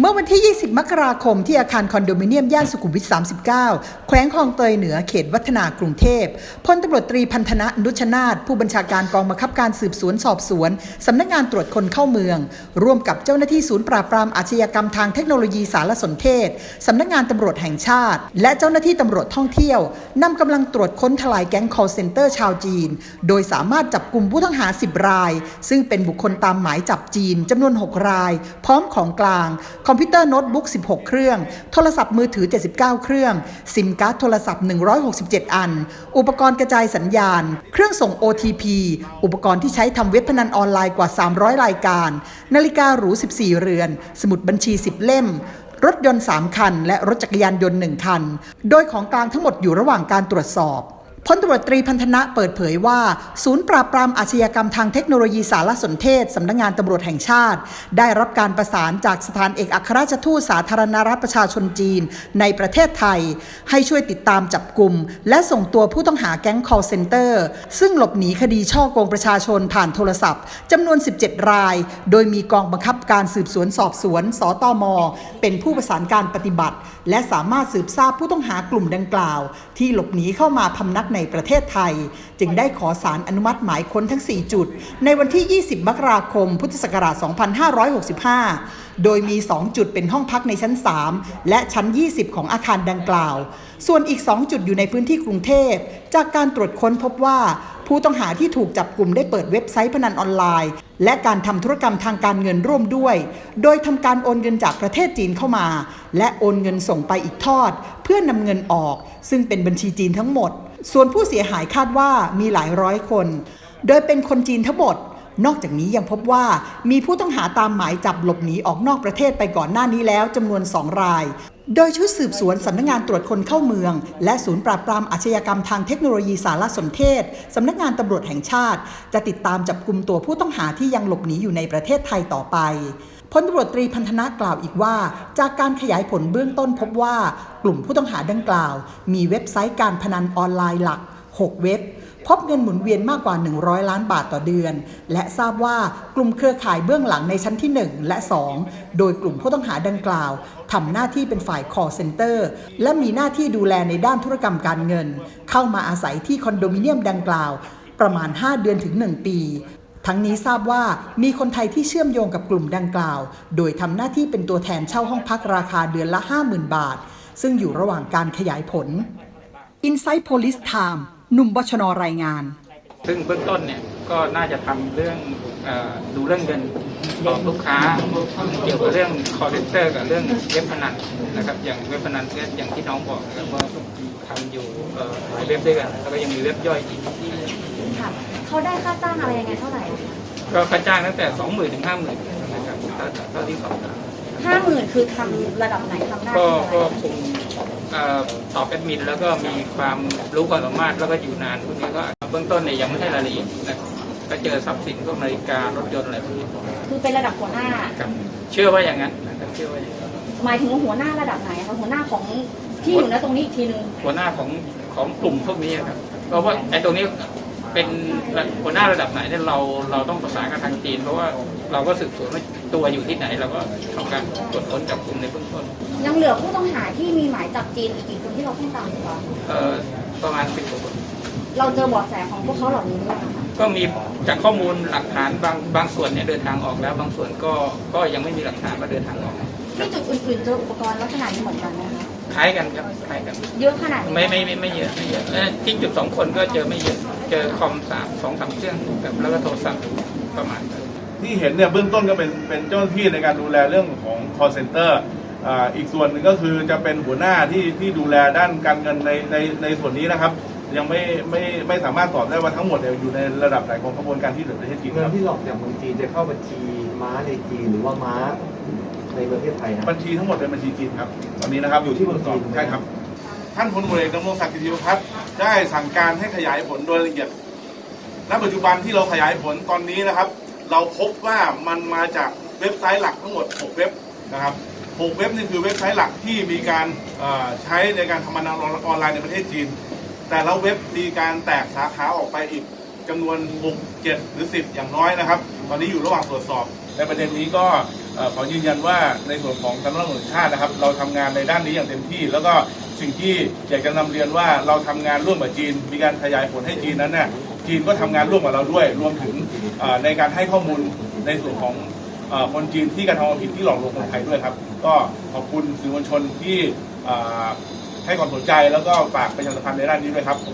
เมื่อวันที่ 20 มกราคม ที่อาคารคอนโดมิเนียม ย่านสุขุมวิท 39 แขวงคลองเตยเหนือ เขตวัฒนากรุงเทพ พลตำรวจตรีพันธนะนุชนาถผู้บัญชาการกองบังคับการสืบสวนสอบสวน สำนักงานตรวจคนเข้าเมือง ร่วมกับเจ้าหน้าที่ศูนย์ปราบปรามอาชญากรรมทางเทคโนโลยีสารสนเทศ สำนักงานตำรวจแห่งชาติ และเจ้าหน้าที่ตำรวจท่องเที่ยวนำกำลังตรวจค้นทลายแก๊ง call center ชาวจีน โดยสามารถจับกลุ่มผู้ต้องหา 10 ราย ซึ่งเป็นบุคคลตามหมายจับจีนจำนวน 6 ราย พร้อมของกลางคอมพิวเตอร์โน้ตบุ๊ก 16 เครื่อง โทรศัพท์มือถือ 79 เครื่อง ซิมการ์ดโทรศัพท์ 167 อัน อุปกรณ์กระจายสัญญาณ เครื่องส่ง OTP อุปกรณ์ที่ใช้ทำเว็บพนันออนไลน์กว่า 300 รายการ นาฬิกาหรู 14 เรือน สมุดบัญชี 10 เล่มรถยนต์ 3 คัน และรถจักรยานยนต์ 1 คัน โดยของกลางทั้งหมดอยู่ระหว่างการตรวจสอบ พลตำรวจตรีพันธนะเปิดเผยว่า ศูนย์ปราบปรามอาชญากรรมทางเทคโนโลยีสารสนเทศ สำนักงานตำรวจแห่งชาติ ได้รับการประสานจากสถานเอกอัครราชทูตสาธารณรัฐประชาชนจีน ในประเทศไทย ให้ช่วยติดตามจับกลุ่ม และส่งตัวผู้ต้องหาแก๊ง call center ซึ่งหลบหนีคดีช่อโกงประชาชนผ่านโทรศัพท์จำนวน 17 ราย โดยมีกองบังคับการสืบสวนสอบสวนสตม เป็นผู้ประสานการปฏิบัติ และสามารถสืบทราบผู้ต้องหากลุ่มดังกล่าว ที่หลบหนีเข้ามาพำนักในประเทศไทย จึงได้ขอสารอนุมัติหมายค้นทั้ง 4 จุด ในวันที่ 20 มกราคม พุทธศักราช 2565 โดยมี 2 จุดเป็นห้องพักในชั้น 3 และชั้น 20 ของอาคารดังกล่าว ส่วนอีก 2 จุดอยู่ในพื้นที่กรุงเทพ จากการตรวจค้นพบว่าผู้ต้องหาที่ถูกจับกลุ่มได้เปิดเว็บไซต์พนันออนไลน์ และการทำธุรกรรมทางการเงินร่วมด้วย โดยทำการโอนเงินจากประเทศจีนเข้ามา และโอนเงินส่งไปอีกทอด เพื่อนำเงินออก ซึ่งเป็นบัญชีจีนทั้งหมด ส่วนผู้เสียหายคาดว่ามีหลายร้อยคน โดยเป็นคนจีนทั้งหมด นอกจากนี้ยังพบว่ามีผู้ต้องหาตามหมายจับหลบหนีออกนอกประเทศไปก่อนหน้านี้แล้วจำนวนสองราย โดยชุดสืบสวนสำนักงานตรวจคนเข้าเมือง และศูนย์ปราบปรามอาชญากรรมทางเทคโนโลยีสารสนเทศสำนักงานตำรวจแห่งชาติ จะติดตามจับกลุ่มตัวผู้ต้องหาที่ยังหลบหนีอยู่ในประเทศไทยต่อไป พลตำรวจตรีพันธนะกล่าวอีกว่า จากการขยายผลเบื้องต้นพบว่ากลุ่มผู้ต้องหาดังกล่าว มีเว็บไซต์การพนันออนไลน์หลัก 6 เว็บ พบเงินหมุนเวียนมากกว่า 100 ล้านบาทต่อเดือน และทราบว่ากลุ่มเครือข่ายเบื้องหลังในชั้นที่ 1 และ 2 โดยกลุ่มผู้ต้องหาดังกล่าวทำหน้าที่เป็นฝ่าย call center และมีหน้าที่ดูแลในด้านธุรกรรมการเงิน เข้ามาอาศัยที่คอนโดมิเนียมดังกล่าวประมาณ 5 เดือนถึง 1 ปี ทั้งนี้ทราบว่ามีคนไทยที่เชื่อมโยงกับกลุ่มดังกล่าว โดยทำหน้าที่เป็นตัวแทนเช่าห้องพักราคาเดือนละ 50,000 บาท ซึ่งอยู่ระหว่างการขยายผล Inside Police Time หนุ่มบชนรายงาน ซึ่งเบื้องต้นเนี่ยก็น่าจะทำเรื่อง ดูเรื่องเงินของลูกค้าเกี่ยวกับเรื่อง call center กับเรื่องเว็บพนันนะครับ อย่างเว็บพนันเนี่ยอย่างที่น้องบอกนะครับว่าทำอยู่เอ่อหลายเว็บด้วยกันแล้วก็ยังมีเว็บย่อยอีกค่ะเขาได้ค่าจ้างอะไรยังไงเท่าไหร่ก็ค่าจ้างตั้งแต่สองหมื่นถึงห้าหมื่นนะครับเท่าเท่าที่สอบถามห้าหมื่นคือทำระดับไหนทำได้ก็ที่อะไรก็คงเอ่อตอบแอดมินแล้วก็มีความรู้ความสามารถแล้วก็อยู่นานพวกนี้ก็เบื้องต้นเนี่ยยังไม่ให้รายละเอียดนะครับ ก็เจอทรัพย์สินพวกนาฬิการถยนต์อะไรพวกนี้คือเป็นระดับหัวหน้า ครับเชื่อว่าอย่างนั้นนะครับเชื่อว่าอย่างนั้นหมายถึงว่าหัวหน้าระดับไหนคะหัวหน้าของที่อยู่ณตรงนี้อีกทีหนึ่งหัวหน้าของของกลุ่มพวกนี้ครับ เพราะว่าไอ้ตรงนี้เป็นหัวหน้าระดับไหนเนี่ยเราเราต้องประสานกับทางจีน เพราะว่าเราก็สืบสวนว่าตัวอยู่ที่ไหน เราก็ทำการตรวจค้นจับกลุ่มในเบื้องต้นยังเหลือผู้ต้องหาที่มีหมายจับจีนอีกกี่คนที่เราเพิ่งตามอยู่คะเอ่อประมาณสิบกว่าคน เราเจอเบาะแสของพวกเขาเหล่านี้หรือยังคะก็มีจากข้อมูลหลักฐานบางบางส่วนเนี่ยเดินทางออกแล้ว บางส่วนก็ก็ยังไม่มีหลักฐานว่าเดินทางออกที่จุดอื่นๆเจออุปกรณ์ลักษณะนี้เหมือนกันไหมคะคล้ายกันครับคล้ายกัน เยอะขนาดนี้ไม่ไม่ไม่ไม่เยอะไม่เยอะเอ่อที่จุดสองคนก็เจอไม่เยอะเจอคอมสามสองสามเครื่องแบบแล้วก็โทรศัพท์ประมาณนั้น ที่เห็นเนี่ยเบื้องต้นก็เป็นเป็นเจ้าหน้าที่ในการดูแลเรื่องของ call center อ่าอีกส่วนหนึ่งก็คือจะเป็นหัวหน้าที่ที่ดูแลด้านการเงินในในในส่วนนี้นะครับ ยังไม่ไม่ไม่สามารถตอบได้ว่าทั้งหมดเนี่ยอยู่ในระดับไหนของกระบวนการที่เหลือประเทศจีนเงิคนรับที่หลอกจากเมืองจีนจะเข้าบัญชีม้าในจีนหรือว่าม้าในประเทศไทยนะ บัญชีทั้งหมดเป็นบัญชีจีนครับตอนนี้นะครับอยู่ที่เมืองจีน ใช่ครับ ท่านพลตำรวจเอกดำรงศักดิ์กิติประพัฒน์ได้สั่งการให้ขยายผลโดยละเอียด ณ ปัจจุบันที่เราขยายผลตอนนี้นะครับ เราพบว่ามันมาจากเว็บไซต์หลักทั้งหมด 6 เว็บนะครับ 6 เว็บนี่คือเว็บไซต์หลักที่มีการเอ่อใช้ในการทำพนันออนไลน์ในประเทศจีน แต่ละเว็บมีการแตกสาขาออกไปอีกจำนวน 6 7 หรือ 10 อย่างน้อยนะครับ ตอนนี้อยู่ระหว่างตรวจสอบ ในประเด็นนี้ก็ขอยืนยันว่าในส่วนของสำนักงานตรวจแห่งชาตินะครับ เราทำงานในด้านนี้อย่างเต็มที่ แล้วก็สิ่งที่อยากจะนำเรียนว่าเราทำงานร่วมกับจีน มีการขยายผลให้จีนนั้นเนี่ยจีนก็ทำงานร่วมกับเราด้วย รวมถึงในการให้ข้อมูลในส่วนของคนจีนที่กระทำความผิดที่หลอกลวงคนไทยด้วยครับ ก็ขอบคุณสื่อมวลชนที่ ให้ความสนใจแล้วก็ฝากประชาสัมพันธ์ในด้านนี้ด้วยครับ